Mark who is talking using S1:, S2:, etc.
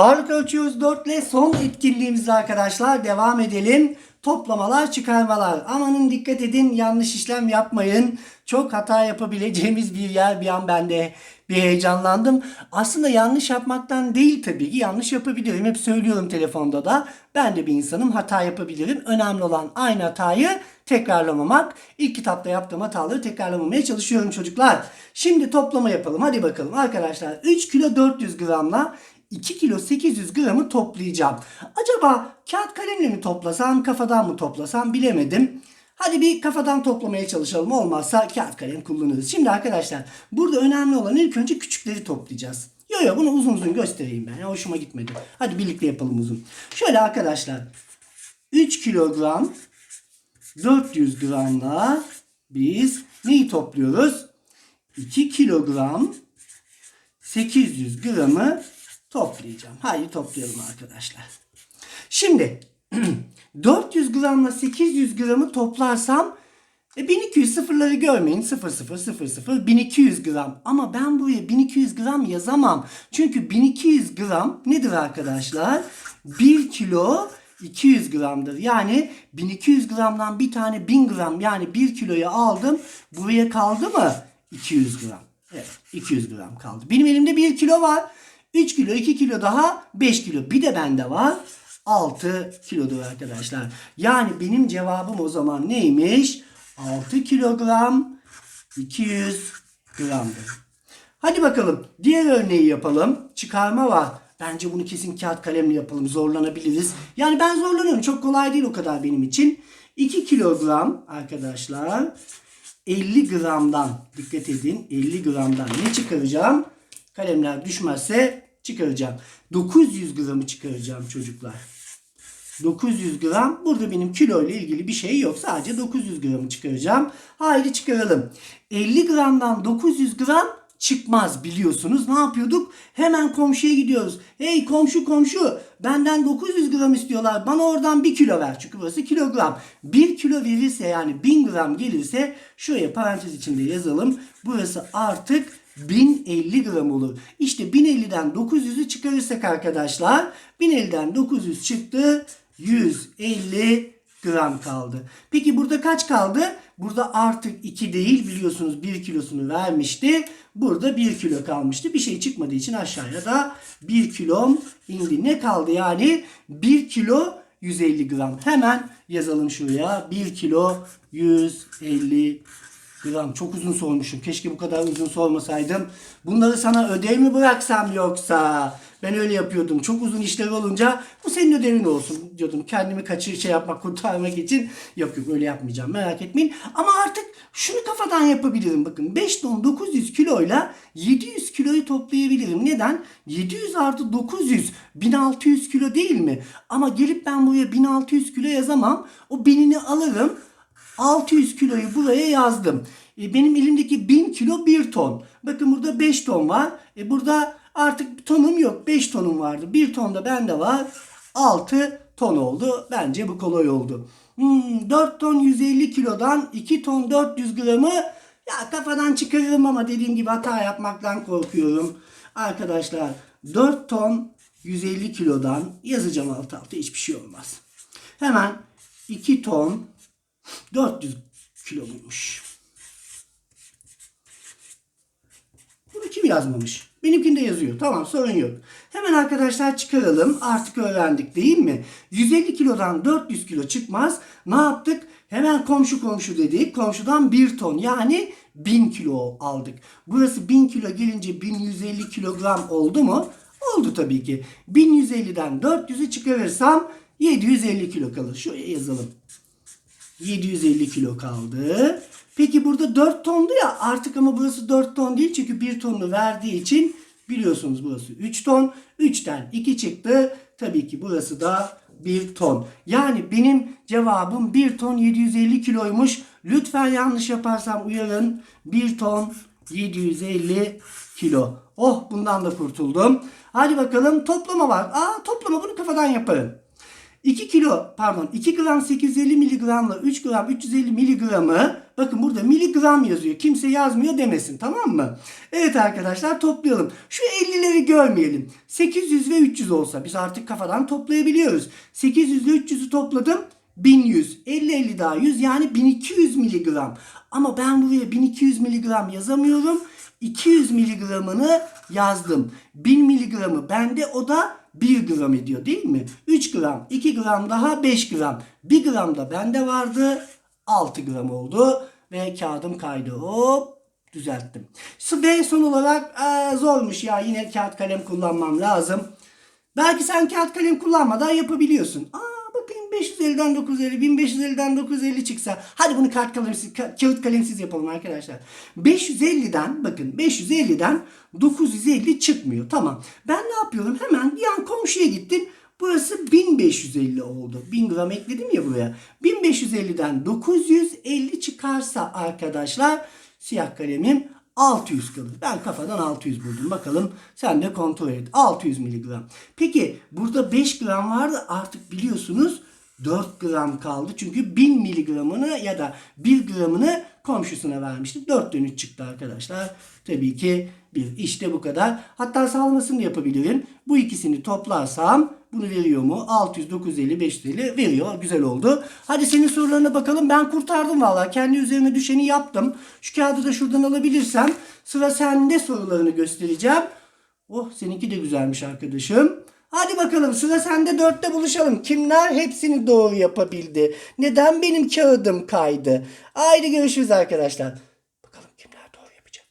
S1: Ağırlık ölçüyoruz 4 ile son etkinliğimizde arkadaşlar devam edelim. Toplamalar çıkarmalar. Amanın dikkat edin yanlış işlem yapmayın. Çok hata yapabileceğimiz bir yer bir an ben de bir heyecanlandım. Aslında yanlış yapmaktan değil tabii ki yanlış yapabilirim. Hep söylüyorum telefonda da. Ben de bir insanım hata yapabilirim. Önemli olan aynı hatayı tekrarlamamak. İlk kitapta yaptığım hataları tekrarlamamaya çalışıyorum çocuklar. Şimdi toplama yapalım. Hadi bakalım arkadaşlar. 3 kilo 400 gramla 2 kilo 800 gramı toplayacağım. Acaba kağıt kalemle mi toplasam, kafadan mı toplasam bilemedim. Hadi bir kafadan toplamaya çalışalım. Olmazsa kağıt kalem kullanırız. Şimdi arkadaşlar burada önemli olan ilk önce küçükleri toplayacağız. Yo yo bunu uzun uzun göstereyim ben. Hoşuma gitmedi. Hadi birlikte yapalım uzun. Şöyle arkadaşlar 3 kilogram 400 gramla biz neyi topluyoruz? 2 kilogram 800 gramı toplayacağım. Haydi toplayalım arkadaşlar. Şimdi 400 gramla 800 gramı toplarsam e, 1200 sıfırları görmeyin. 0 0 0 0 1200 gram. Ama ben buraya 1200 gram yazamam. Çünkü 1200 gram nedir arkadaşlar? 1 kilo 200 gramdır. Yani 1200 gramdan bir tane 1000 gram yani 1 kiloyu aldım. Buraya kaldı mı? 200 gram. Evet 200 gram kaldı. Benim elimde 1 kilo var. 3 kilo 2 kilo daha 5 kilo. Bir de bende var. 6 kilodur arkadaşlar. Yani benim cevabım o zaman neymiş? 6 kilogram 200 gramdır. Hadi bakalım diğer örneği yapalım. Çıkarma var. Bence bunu kesin kağıt kalemle yapalım. Zorlanabiliriz. Yani ben zorlanıyorum. Çok kolay değil o kadar benim için. 2 kilogram arkadaşlar 50 gramdan dikkat edin 50 gramdan ne çıkaracağım? Kalemler düşmezse çıkaracağım. 900 gramı çıkaracağım çocuklar. 900 gram. Burada benim kilo ile ilgili bir şey yok. Sadece 900 gramı çıkaracağım. Haydi çıkaralım. 50 gramdan 900 gram çıkmaz biliyorsunuz. Ne yapıyorduk? Hemen komşuya gidiyoruz. Hey komşu komşu benden 900 gram istiyorlar. Bana oradan 1 kilo ver. Çünkü burası kilogram. 1 kilo verirse yani 1000 gram gelirse şuraya parantez içinde yazalım. Burası artık 1050 gram olur. İşte 1050'den 900'ü çıkarırsak arkadaşlar 1050'den 900 çıktı 150 gram kaldı. Peki burada kaç kaldı? Burada artık 2 değil biliyorsunuz 1 kilosunu vermişti. Burada 1 kilo kalmıştı. Bir şey çıkmadığı için aşağıya da 1 kilom indi. Ne kaldı yani? 1 kilo 150 gram. Hemen yazalım şuraya. 1 kilo 150 gram. Çok uzun sormuşum. Keşke bu kadar uzun sormasaydım. Bunları sana ödev mi bıraksam yoksa? Ben öyle yapıyordum. Çok uzun işleri olunca bu senin ödevin olsun diyordum. Kendimi kaçır şey yapmak, kurtarmak için. Yok yok öyle yapmayacağım. Merak etmeyin. Ama artık şunu kafadan yapabilirim. Bakın 5 ton 900 kiloyla 700 kiloyu toplayabilirim. Neden? 700 artı 900 1600 kilo değil mi? Ama gelip ben buraya 1600 kilo yazamam. O binini alırım. 600 kiloyu buraya yazdım. E, benim elimdeki 1000 kilo 1 ton. Bakın burada 5 ton var. E, burada artık tonum yok. 5 tonum vardı. 1 ton da bende var. 6 ton oldu. Bence bu kolay oldu. Hmm, 4 ton 150 kilodan 2 ton 400 gramı ya kafadan çıkarırım ama dediğim gibi hata yapmaktan korkuyorum. Arkadaşlar 4 ton 150 kilodan yazacağım alt alta hiçbir şey olmaz. Hemen 2 ton 400 kilo muymuş? Bunu kim yazmamış? Benimkinde yazıyor. Tamam sorun yok. Hemen arkadaşlar çıkaralım. Artık öğrendik değil mi? 150 kilodan 400 kilo çıkmaz. Ne yaptık? Hemen komşu komşu dedik. Komşudan 1 ton yani 1000 kilo aldık. Burası 1000 kilo gelince 1150 kilogram oldu mu? Oldu tabii ki. 1150'den 400'ü çıkarırsam 750 kilo kalır. Şuraya yazalım. 750 kilo kaldı. Peki burada 4 tondu ya artık ama burası 4 ton değil çünkü 1 tonunu verdiği için biliyorsunuz burası 3 ton. 3'ten 2 çıktı. Tabii ki burası da 1 ton. Yani benim cevabım 1 ton 750 kiloymuş. Lütfen yanlış yaparsam uyarın. 1 ton 750 kilo. Oh bundan da kurtuldum. Hadi bakalım toplama var. Aa toplama bunu kafadan yaparım. 2 kilo pardon 2 gram 850 miligramla 3 gram 350 miligramı bakın burada miligram yazıyor. Kimse yazmıyor demesin tamam mı? Evet arkadaşlar toplayalım. Şu 50'leri görmeyelim. 800 ve 300 olsa biz artık kafadan toplayabiliyoruz. 800 ile 300'ü topladım. 1100. 50 50 daha 100 yani 1200 miligram. Ama ben buraya 1200 miligram yazamıyorum. 200 miligramını yazdım. 1000 miligramı bende o da 1 gram ediyor değil mi? 3 gram, 2 gram daha 5 gram. 1 gram da bende vardı. 6 gram oldu. Ve kağıdım kaydı. Hop düzelttim. Ve son olarak aa, zormuş ya yine kağıt kalem kullanmam lazım. Belki sen kağıt kalem kullanmadan yapabiliyorsun. Aa bakayım 550'den 950, 1550'den 950 çıksa. Hadi bunu kağıt kalemsiz, ka- kağıt kalemsiz yapalım arkadaşlar. 550'den bakın 550'den 950 çıkmıyor. Tamam. Ben ne yapıyorum? Hemen yan komşuya gittim. Burası 1550 oldu. 1000 gram ekledim ya buraya. 1550'den 950 çıkarsa arkadaşlar siyah kalemim 600 kalır. Ben kafadan 600 buldum. Bakalım sen de kontrol et. 600 miligram. Peki burada 5 gram vardı artık biliyorsunuz 4 gram kaldı. Çünkü 1000 miligramını ya da 1 gramını komşusuna vermiştik. 4'ten 3 çıktı arkadaşlar. Tabii ki bir işte bu kadar. Hatta sağlamasını da yapabilirim. Bu ikisini toplarsam bunu veriyor mu? 600, 950, 550 veriyor. Güzel oldu. Hadi senin sorularına bakalım. Ben kurtardım valla. Kendi üzerine düşeni yaptım. Şu kağıdı da şuradan alabilirsem sıra sende sorularını göstereceğim. Oh seninki de güzelmiş arkadaşım. Hadi bakalım sıra sende dörtte buluşalım. Kimler hepsini doğru yapabildi? Neden benim kağıdım kaydı? Haydi görüşürüz arkadaşlar. Bakalım kimler doğru yapacak.